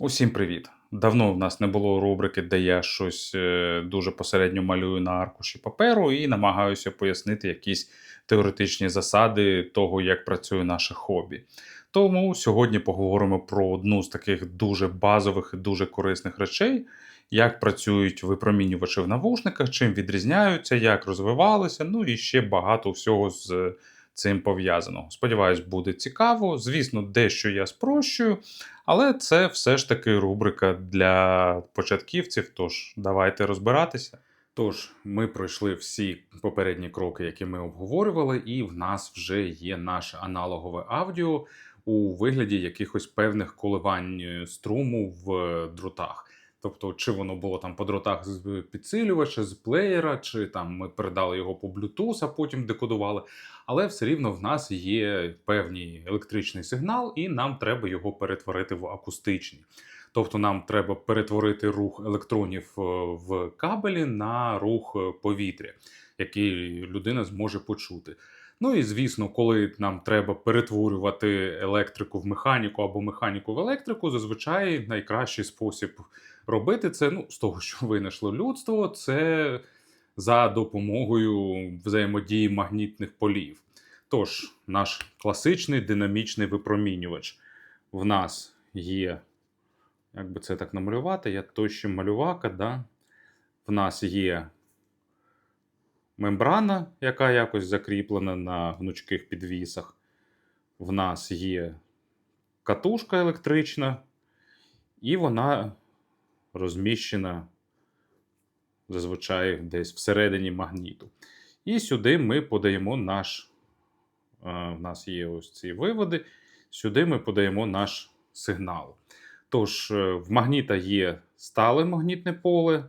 Усім привіт! Давно в нас не було рубрики, де я щось е, дуже посередньо малюю на аркуші паперу і намагаюся пояснити якісь теоретичні засади того, як працює наше хобі. Тому сьогодні поговоримо про одну з таких дуже базових і дуже корисних речей, як працюють випромінювачі в навушниках, чим відрізняються, як розвивалися, ну і ще багато всього з цим пов'язаного. Сподіваюсь, буде цікаво. Звісно, дещо я спрощую, але це все ж таки рубрика для початківців. Тож давайте розбиратися. Тож, ми пройшли всі попередні кроки, які ми обговорювали, і в нас вже є наше аналогове аудіо у вигляді якихось певних коливань е, струму в дротах. Тобто, чи воно було там по дротах з підсилювача, з плеєра, чи там ми передали його по Bluetooth, а потім декодували. Але все рівно в нас є певний електричний сигнал, і нам треба його перетворити в акустичний. Тобто нам треба перетворити рух електронів е, в кабелі на рух е, повітря, який людина зможе почути. Ну і звісно, коли нам треба перетворювати електрику в механіку або механіку в електрику, зазвичай найкращий спосіб робити це, ну, з того, що винайшло людство, це за допомогою взаємодії магнітних полів. Тож, наш класичний динамічний випромінювач. В нас є, як би це так намалювати, я точно малювака, да? в нас є мембрана, яка якось закріплена на гнучких підвісах. В нас є катушка електрична, і вона розміщена зазвичай десь всередині магніту. І сюди ми подаємо наш, в нас є ось ці виводи, сюди ми подаємо наш сигнал. Тож, е, в магніта є стале магнітне поле.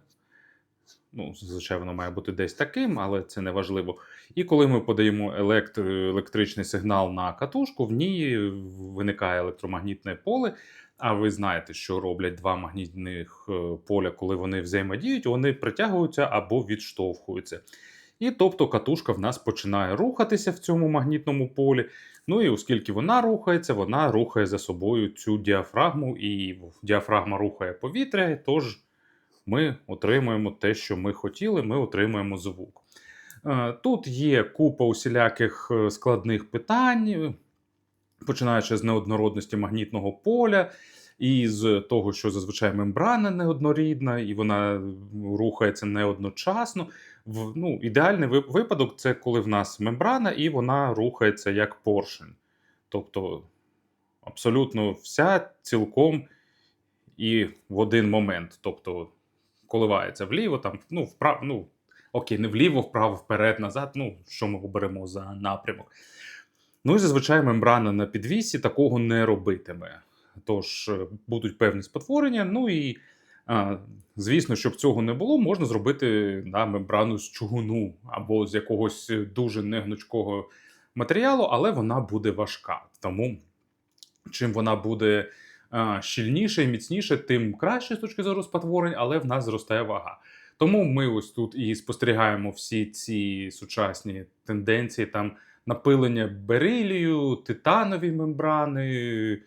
Ну, Зазвичай воно має бути десь таким, але це не важливо. І коли ми подаємо електр... електричний сигнал на катушку, в ній виникає електромагнітне поле, а ви знаєте, що роблять два магнітних е, поля, коли вони взаємодіють, вони притягуються або відштовхуються. І тобто катушка в нас починає рухатися в цьому магнітному полі. Ну і оскільки вона рухається, вона рухає за собою цю діафрагму, і діафрагма рухає повітря, тож ми отримуємо те, що ми хотіли, ми отримуємо звук. Е, тут є купа усіляких е, складних питань починаючи з неоднородності магнітного поля, і з того, що зазвичай мембрана неоднорідна, і вона рухається неодночасно. В, ну, Ідеальний випадок це коли в нас мембрана і вона рухається як поршень. Тобто абсолютно вся цілком і в один момент. Тобто коливається вліво, там, ну, вправо, ну, окей, не вліво, вправо, вперед, назад. Ну, що ми оберемо за напрямок. Ну і зазвичай мембрана на підвісі такого не робитиме. Тож е, будуть певні спотворення. Ну і а, звісно, щоб цього не було, можна зробити да, мембрану з чугуну або з якогось дуже негнучкого матеріалу, але вона буде важка. Тому чим вона буде щільніше і міцніше, тим краще з точки зору спотворень, але в нас зростає вага. Тому ми ось тут і спостерігаємо всі ці сучасні тенденції там напилення берилію, титанові мембрани,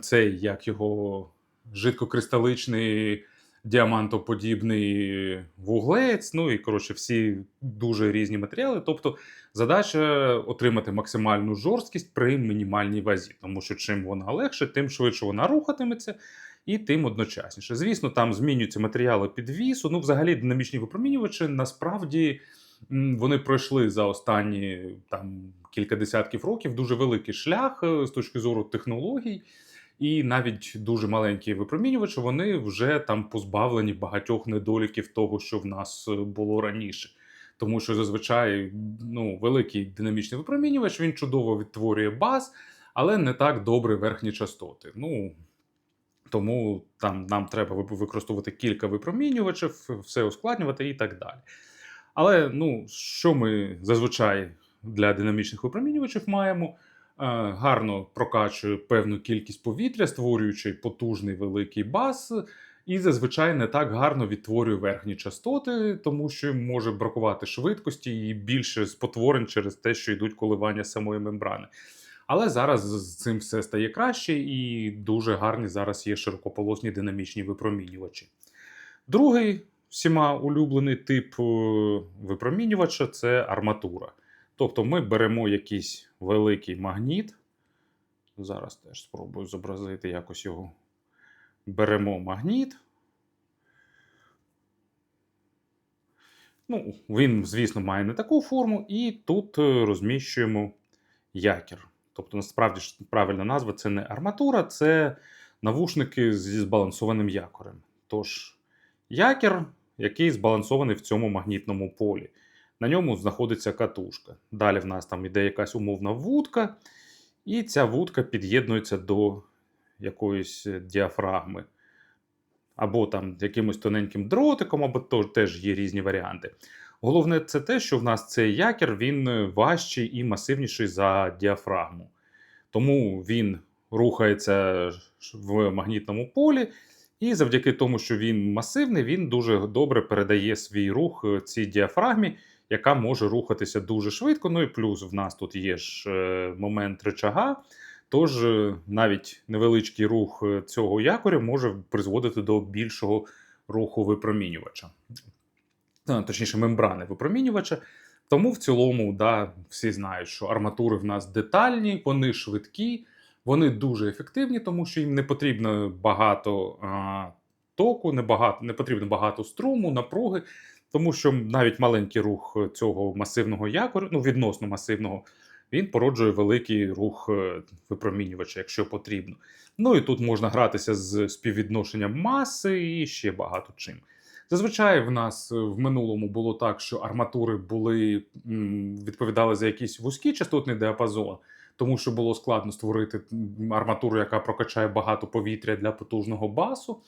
цей як його жидкокристаличний діамантоподібний вуглець. Ну і коротше, всі дуже різні матеріали. Тобто задача отримати максимальну жорсткість при мінімальній вазі, тому що чим вона легше, тим швидше вона рухатиметься. І тим одночасніше. Звісно, там змінюються матеріали підвісу. Ну, взагалі, динамічні випромінювачі насправді вони пройшли за останні там кілька десятків років дуже великий шлях е, з точки зору технологій. І навіть дуже маленькі випромінювачі вони вже там позбавлені багатьох недоліків того, що в нас е, було раніше. Тому що зазвичай ну, великий динамічний випромінювач він чудово відтворює баз, але не так добре верхні частоти. Ну тому там нам треба використовувати кілька випромінювачів, все ускладнювати і так далі. Але ну, що ми зазвичай для динамічних випромінювачів маємо? Е, гарно прокачує певну кількість повітря, створюючи потужний великий бас, і зазвичай не так гарно відтворює верхні частоти, тому що може бракувати швидкості і більше спотворень через те, що йдуть коливання самої мембрани. Але зараз з цим все стає краще, і дуже гарні зараз є широкополосні динамічні випромінювачі. Другий всіма улюблений тип е, випромінювача це арматура. Тобто ми беремо якийсь великий магніт. Зараз теж спробую зобразити якось його. Беремо магніт. Ну, він, звісно, має не таку форму, і тут е, розміщуємо якір. Тобто, насправді правильна назва це не арматура, це навушники зі збалансованим якорем. Тож, якір, який збалансований в цьому магнітному полі. На ньому знаходиться катушка. Далі в нас там іде якась умовна вудка, і ця вудка під'єднується до якоїсь діафрагми. Або там якимось тоненьким дротиком, або то, теж є різні варіанти. Головне, це те, що в нас цей якір він важчий і масивніший за діафрагму. Тому він рухається в магнітному полі, і завдяки тому, що він масивний, він дуже добре передає свій рух цій діафрагмі, яка може рухатися дуже швидко. Ну і плюс в нас тут є ж е, момент речага. Тож е, навіть невеличкий рух е, цього якоря може призводити до більшого руху випромінювача, точніше, мембрани випромінювача. Тому в цілому, да, всі знають, що арматури в нас детальні, вони швидкі, вони дуже ефективні, тому що їм не потрібно багато а, току, не, багато, не потрібно багато струму, напруги, тому що навіть маленький рух цього масивного якоря, ну відносно масивного, він породжує великий рух е, випромінювача, якщо потрібно. Ну і тут можна гратися з співвідношенням маси і ще багато чим. Зазвичай в нас в минулому було так, що арматури були відповідали за якийсь вузький частотний діапазон, тому що було складно створити арматуру, яка прокачає багато повітря для потужного басу.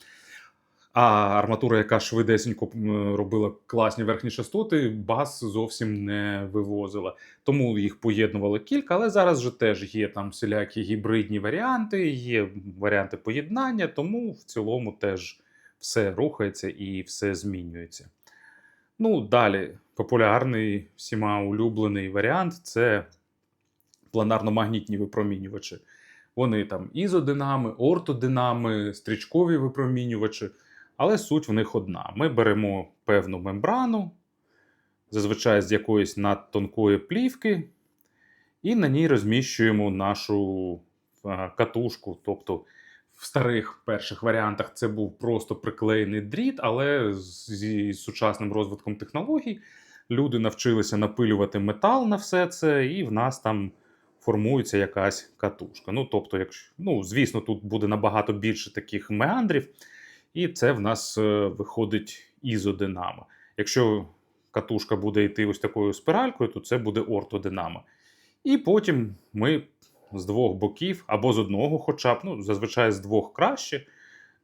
А арматура, яка швидесенько робила класні верхні частоти, бас зовсім не вивозила. Тому їх поєднували кілька, але зараз вже теж є там всілякі гібридні варіанти, є варіанти поєднання, тому в цілому теж все рухається і все змінюється. Ну, далі, популярний всіма улюблений варіант це планарно-магнітні випромінювачі. Вони там ізодинами, ортодинами, стрічкові випромінювачі, але суть в них одна. Ми беремо певну мембрану, зазвичай з якоїсь надтонкої плівки, і на ній розміщуємо нашу е, катушку. Тобто в старих перших варіантах це був просто приклеєний дріт, але зі сучасним розвитком технологій люди навчилися напилювати метал на все це, і в нас там формується якась катушка. Ну, тобто, якщо, ну, звісно, тут буде набагато більше таких меандрів, і це в нас е, виходить ізодинама. Якщо катушка буде йти ось такою спіралькою, то це буде ортодинама. І потім ми з двох боків або з одного, хоча б, ну, зазвичай з двох краще,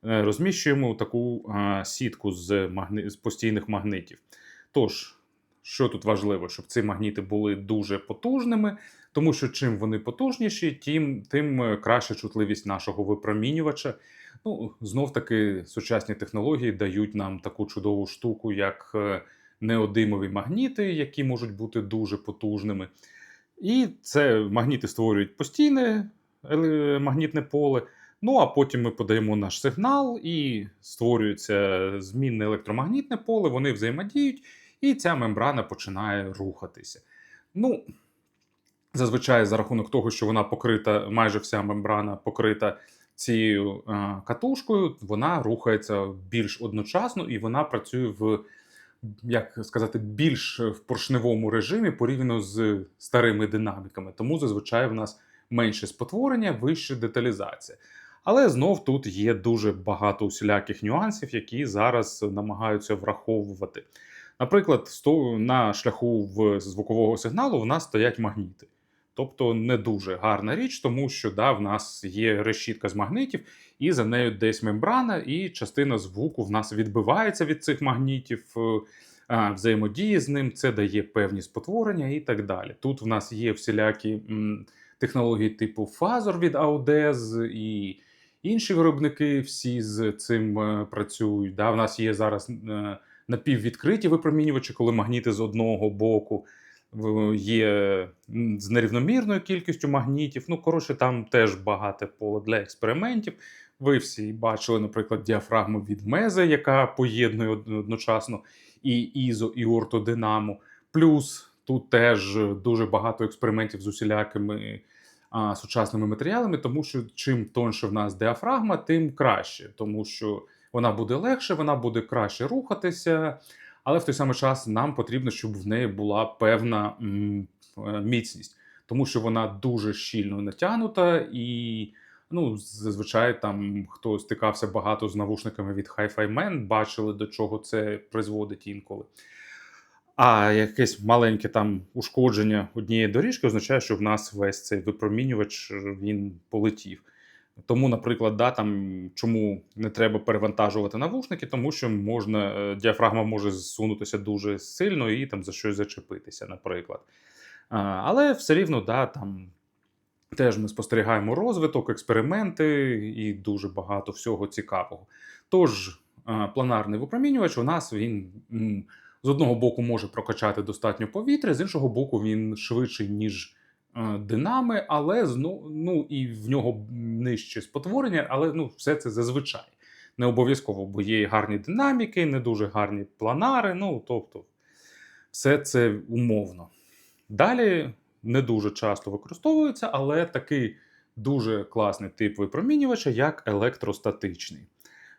е, розміщуємо таку е, сітку з, магни... з постійних магнитів. Тож, що тут важливо, щоб ці магніти були дуже потужними, тому що чим вони потужніші, тим, тим е, краща чутливість нашого випромінювача. Ну, знов таки, сучасні технології дають нам таку чудову штуку, як е, неодимові магніти, які можуть бути дуже потужними. І це магніти створюють постійне магнітне поле. Ну а потім ми подаємо наш сигнал, і створюється змінне електромагнітне поле, вони взаємодіють, і ця мембрана починає рухатися. Ну, зазвичай, за рахунок того, що вона покрита, майже вся мембрана покрита цією е, катушкою, вона рухається більш одночасно і вона працює в, як сказати, більш в поршневому режимі порівняно з старими динаміками. Тому зазвичай в нас менше спотворення, вища деталізація. Але знов тут є дуже багато усіляких нюансів, які зараз намагаються враховувати. Наприклад, на шляху в звукового сигналу в нас стоять магніти. Тобто не дуже гарна річ, тому що да, в нас є решітка з магнитів, і за нею десь мембрана, і частина звуку в нас відбивається від цих магнітів, е, а, взаємодіє з ним, це дає певні спотворення і так далі. Тут в нас є всілякі технології типу фазор від Audez і інші виробники всі з цим е, працюють. Да, в нас є зараз е, напіввідкриті випромінювачі, коли магніти з одного боку. Є з нерівномірною кількістю магнітів. Ну, коротше, там теж багате поле для експериментів. Ви всі бачили, наприклад, діафрагму від Мезе, яка поєднує одночасно і ізо, і ортодинаму. Плюс тут теж дуже багато експериментів з усілякими а, сучасними матеріалами, тому що чим тоньше в нас діафрагма, тим краще, тому що вона буде легше, вона буде краще рухатися, але в той самий час нам потрібно, щоб в неї була певна е, міцність, тому що вона дуже щільно натягнута і. Ну, зазвичай там хто стикався багато з навушниками від Hi-Fi Man, бачили, до чого це призводить інколи. А якесь маленьке там ушкодження однієї доріжки означає, що в нас весь цей випромінювач е, він полетів. Тому, наприклад, да, там, чому не треба перевантажувати навушники, тому що можна, е, діафрагма може зсунутися дуже сильно і там за щось зачепитися, наприклад. А, але все рівно, да, там теж ми спостерігаємо розвиток, експерименти і дуже багато всього цікавого. Тож, планарний випромінювач у нас він з одного боку може прокачати достатньо повітря, з іншого боку, він швидший, ніж динами, але зну, ну, і в нього нижче спотворення, але ну, все це зазвичай. Не обов'язково, бо є гарні динаміки, не дуже гарні планари. Ну, тобто, все це умовно. Далі не дуже часто використовується, але такий дуже класний тип випромінювача, як електростатичний.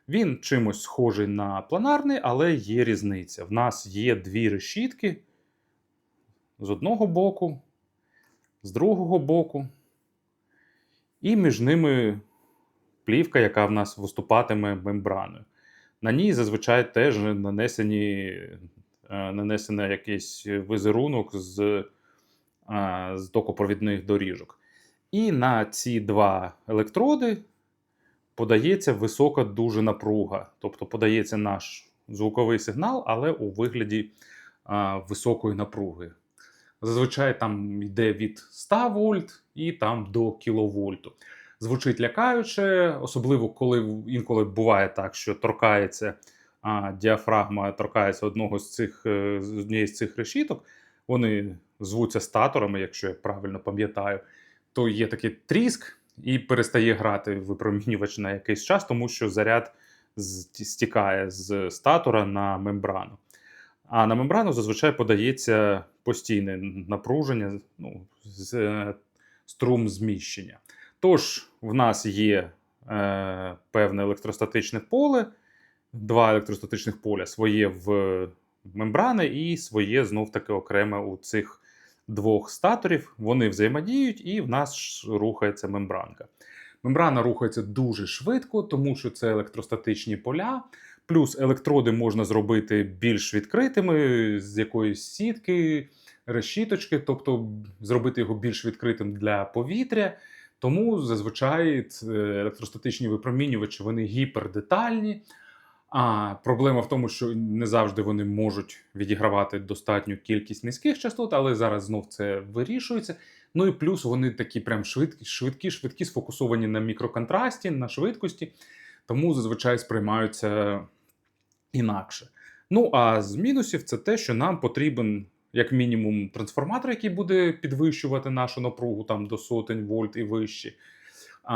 Він чимось схожий на планарний, але є різниця. В нас є дві решітки з одного боку, з другого боку, і між ними плівка, яка в нас виступатиме мембраною. На ній зазвичай теж нанесені, е, нанесено якийсь візерунок з, е, з токопровідних доріжок. І на ці два електроди подається висока дуже напруга. Тобто подається наш звуковий сигнал, але у вигляді високої напруги. Зазвичай там йде від 100 вольт і там до кіловольту. Звучить лякаюче, особливо коли інколи буває так, що торкається а, діафрагма, торкається одного з цих е, з однієї з цих решіток. Вони звуться статорами, якщо я правильно пам'ятаю, то є такий тріск, і перестає грати випромінювач на якийсь час, тому що заряд стікає з статора на мембрану. А на мембрану зазвичай подається постійне напруження, ну, з, е, струм зміщення. Тож, в нас є е, певне електростатичне поле, два електростатичних поля: своє в мембрани і своє знов-таки окреме у цих двох статорів. Вони взаємодіють, і в нас рухається мембранка. Мембрана рухається дуже швидко, тому що це електростатичні поля. Плюс електроди можна зробити більш відкритими з якоїсь сітки, решіточки, тобто зробити його більш відкритим для повітря. Тому зазвичай електростатичні випромінювачі вони гіпердетальні. А проблема в тому, що не завжди вони можуть відігравати достатню кількість низьких частот, але зараз знов це вирішується. Ну і плюс вони такі прям швидкі, швидкі, швидкі, сфокусовані на мікроконтрасті, на швидкості, тому зазвичай сприймаються інакше. Ну а з мінусів це те, що нам потрібен як мінімум трансформатор, який буде підвищувати нашу напругу там до сотень вольт і вище. А,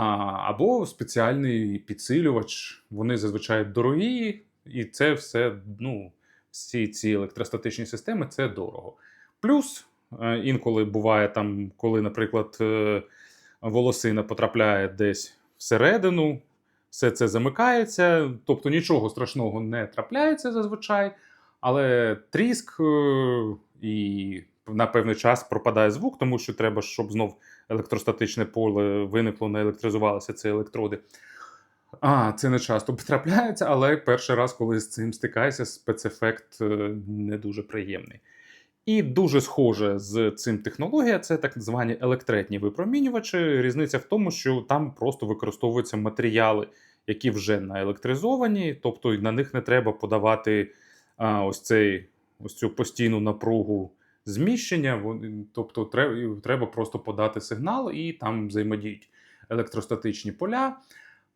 або спеціальний підсилювач. Вони зазвичай дорогі, і це все, ну, всі ці електростатичні системи це дорого. Плюс е, інколи буває там, коли, наприклад, е, волосина потрапляє десь всередину, все це замикається, тобто нічого страшного не трапляється зазвичай, але тріск е, і на певний час пропадає звук, тому що треба, щоб знов електростатичне поле виникло, наелектризувалися ці електроди. А, це не часто трапляється, але перший раз, коли з цим стикаєшся, спецефект е, не дуже приємний. І дуже схоже з цим технологія це так звані електретні випромінювачі. Різниця в тому, що там просто використовуються матеріали, які вже наелектризовані, тобто на них не треба подавати а, ось, цей, ось цю постійну напругу зміщення. Вон- Тобто треба, просто подати сигнал, і там взаємодіють електростатичні поля.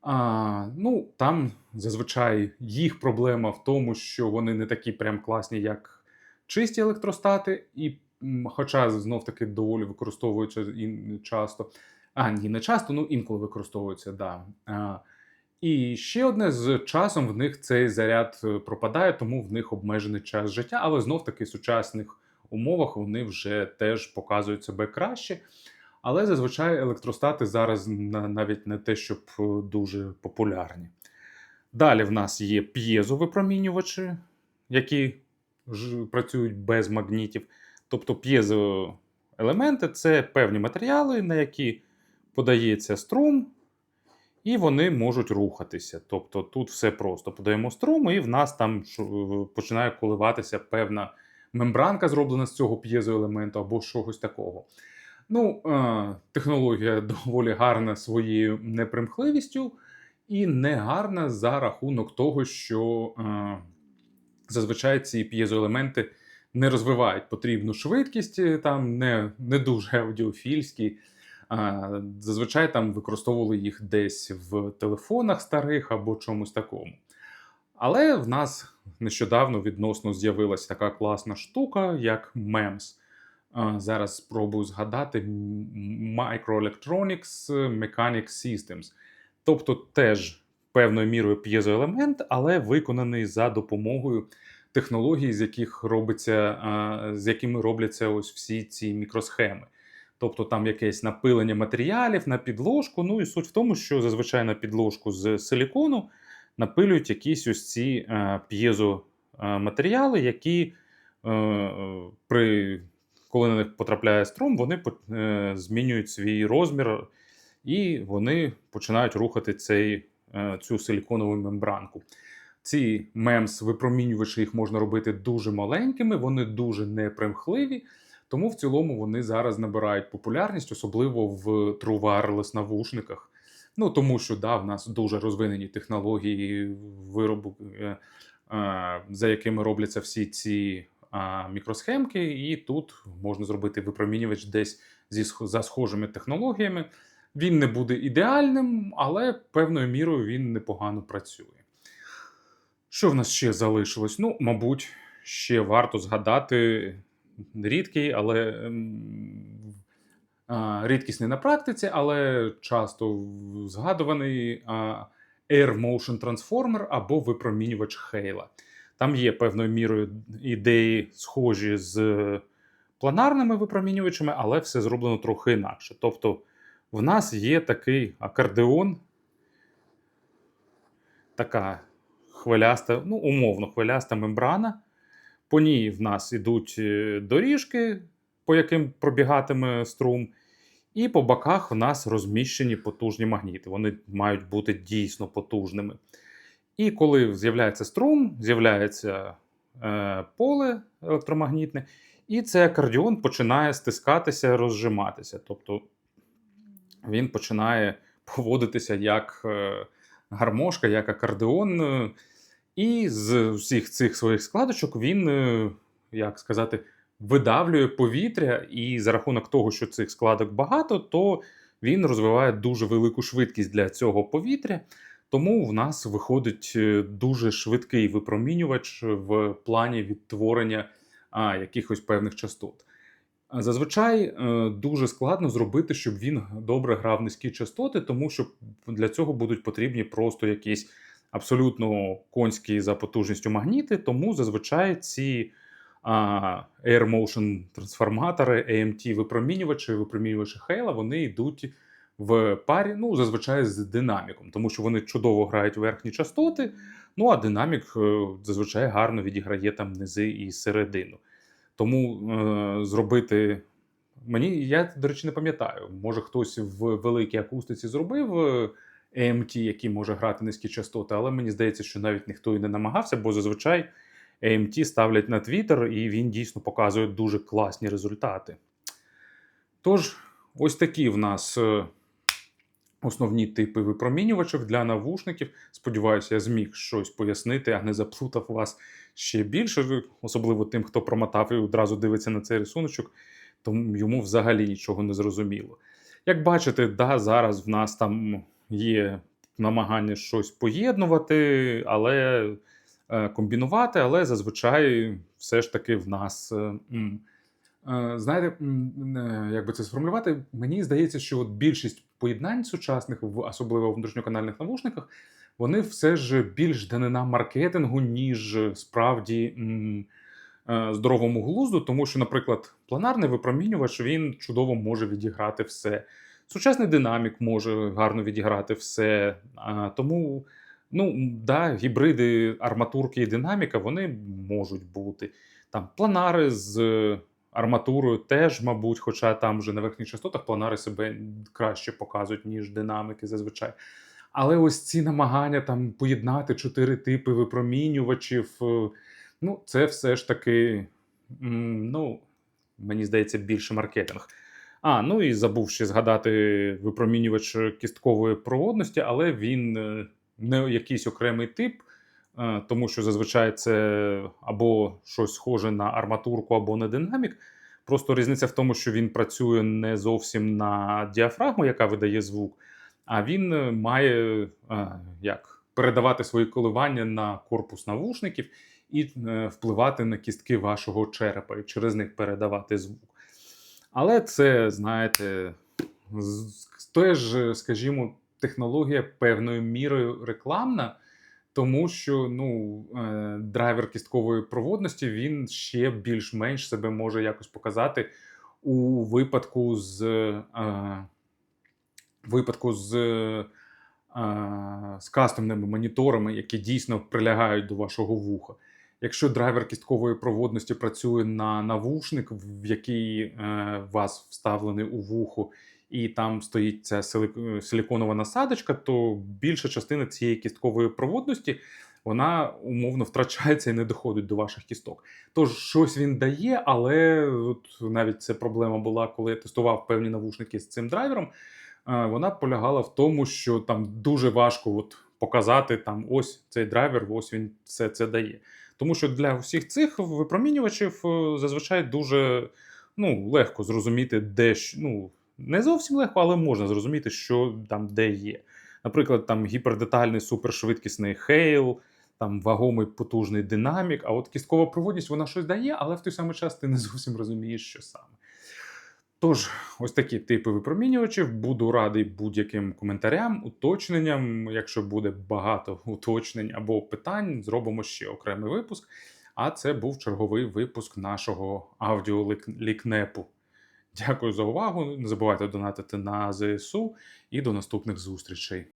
А, ну, там зазвичай їх проблема в тому, що вони не такі прям класні, як чисті електростати, і хоча знов таки доволі використовується ін- часто. А, ні, не часто, ну інколи використовується, да. І ще одне з часом в них цей заряд е, пропадає, тому в них обмежений час життя, але знов таки в сучасних умовах вони вже теж показують себе краще. Але зазвичай електростати зараз навіть не те, щоб е, дуже популярні. Далі в нас є п'єзовипромінювачі, які працюють без магнітів. Тобто п'єзоелементи це певні матеріали, на які подається струм, і вони можуть рухатися. Тобто тут все просто подаємо струм, і в нас там починає коливатися певна мембранка, зроблена з цього п'єзоелементу або чогось такого. Ну, е, технологія доволі гарна своєю непримхливістю і не гарна за рахунок того, що е, зазвичай ці п'єзоелементи не розвивають потрібну швидкість, е, там не, не дуже аудіофільські. А, зазвичай там використовували їх десь в телефонах старих або чомусь такому. Але в нас нещодавно відносно з'явилася така класна штука, як MEMS. Зараз спробую згадати Microelectronics Mechanic Systems. Тобто теж певною мірою п'єзоелемент, але виконаний за допомогою технологій, з яких робиться, з якими робляться ось всі ці мікросхеми. Тобто там якесь напилення матеріалів на підложку. Ну і суть в тому, що зазвичай на підложку з силікону напилюють якісь ось ці е, п'єзоматеріали, які е, при, коли на них потрапляє струм, вони е, змінюють свій розмір і вони починають рухати цей, цю силіконову мембранку. Ці мемс випромінювачі їх можна робити дуже маленькими, вони дуже непримхливі. Тому в цілому вони зараз набирають популярність, особливо в True Wireless навушниках. Ну тому що да, в нас дуже розвинені технології виробу, е, е, за якими робляться всі ці мікросхемки, і тут можна зробити випромінювач десь зі за схожими технологіями. Він не буде ідеальним, але певною мірою він непогано працює. Що в нас ще залишилось? Ну, мабуть, ще варто згадати рідкий, але ем, рідкісний на практиці, але часто згадуваний Air Motion Transformer або випромінювач Хейла. Там є певною мірою ідеї, схожі з планарними випромінювачами, але все зроблено трохи інакше. Тобто, в нас є такий акордеон, така хвиляста, ну, умовно, хвиляста мембрана. По ній в нас ідуть е, доріжки, по яким пробігатиме струм, і по боках в нас розміщені потужні магніти. Вони мають бути дійсно потужними. І коли з'являється струм, з'являється е, поле електромагнітне, і цей акордіон починає стискатися, розжиматися. Тобто він починає поводитися як е, гармошка, як акордеон. І з усіх цих своїх складочок він, е, як сказати, видавлює повітря, і за рахунок того, що цих складок багато, то він розвиває дуже велику швидкість для цього повітря. Тому в нас виходить е, дуже швидкий випромінювач в плані відтворення а, якихось певних частот. Зазвичай е, дуже складно зробити, щоб він добре грав низькі частоти, тому що для цього будуть потрібні просто якісь абсолютно конські за потужністю магніти. Тому зазвичай ці а, Air Motion трансформатори, AMT випромінювачі, випромінювачі Хейла, вони йдуть в парі, ну, зазвичай з динаміком, тому що вони чудово грають верхні частоти. Ну а динамік е, зазвичай гарно відіграє там низи і середину. Тому е, зробити. Мені, я, до речі, не пам'ятаю. Може, хтось в великій акустиці зробив е, AMT, який може грати низькі частоти, але мені здається, що навіть ніхто і не намагався, бо зазвичай AMT ставлять на Twitter, і він дійсно показує дуже класні результати. Тож, ось такі в нас е, основні типи випромінювачів для навушників. Сподіваюся, я зміг щось пояснити, а не заплутав вас ще більше, особливо тим, хто промотав і одразу дивиться на цей рисуночок, тому йому взагалі нічого не зрозуміло. Як бачите, да, зараз в нас там є намагання щось поєднувати, але е, комбінувати, але зазвичай все ж таки в нас е, Е, Знаєте, як би це сформулювати, мені здається, що от більшість поєднань сучасних, особливо в внутрішньоканальних навушниках, вони все ж більш данина маркетингу, ніж справді здоровому глузду, тому що, наприклад, планарний випромінювач він чудово може відіграти все. Сучасний динамік може гарно відіграти все. А, тому, ну, да, гібриди арматурки і динаміка вони можуть бути. Там планари з арматурою теж, мабуть, хоча там вже на верхніх частотах планари себе краще показують, ніж динаміки зазвичай. Але ось ці намагання там поєднати чотири типи випромінювачів, е, ну, це все ж таки, ну, мені здається, більше маркетинг. А, ну і забув ще згадати випромінювач кісткової проводності, але він е, не якийсь окремий тип, е, тому що зазвичай це або щось схоже на арматурку, або на динамік. Просто різниця в тому, що він працює не зовсім на діафрагму, яка видає звук, а він е, має як передавати свої коливання на корпус навушників і впливати на кістки вашого черепа і через них передавати звук. Але це, знаєте, теж, скажімо, технологія певною мірою рекламна, тому що ну, е, драйвер кісткової проводності він ще більш-менш себе може якось показати у випадку з, е, випадку з, е, з кастомними моніторами, які дійсно прилягають до вашого вуха. Якщо драйвер кісткової проводності працює на навушник, в який е, вас вставлений у вухо, і там стоїть ця сили- силіконова насадочка, то більша частина цієї кісткової проводності вона умовно втрачається і не доходить до ваших кісток. Тож щось він дає, але от навіть це проблема була, коли я тестував певні навушники з цим драйвером. е, Вона полягала в тому, що там дуже важко от показати там ось цей драйвер, ось він все це дає. Тому що для всіх цих випромінювачів е, зазвичай дуже ну, легко зрозуміти, де ну, не зовсім легко, але можна зрозуміти, що там де є. Наприклад, там гіпердетальний супершвидкісний хейл, там вагомий потужний динамік, а от кісткова проводність вона щось дає, але в той самий час ти не зовсім розумієш, що саме. Тож, ось такі типи випромінювачів. Буду радий будь-яким коментарям, уточненням. Якщо буде багато уточнень або питань, зробимо ще окремий випуск. А це був черговий випуск нашого аудіолікнепу. Дякую за увагу. Не забувайте донатити на ЗСУ і до наступних зустрічей.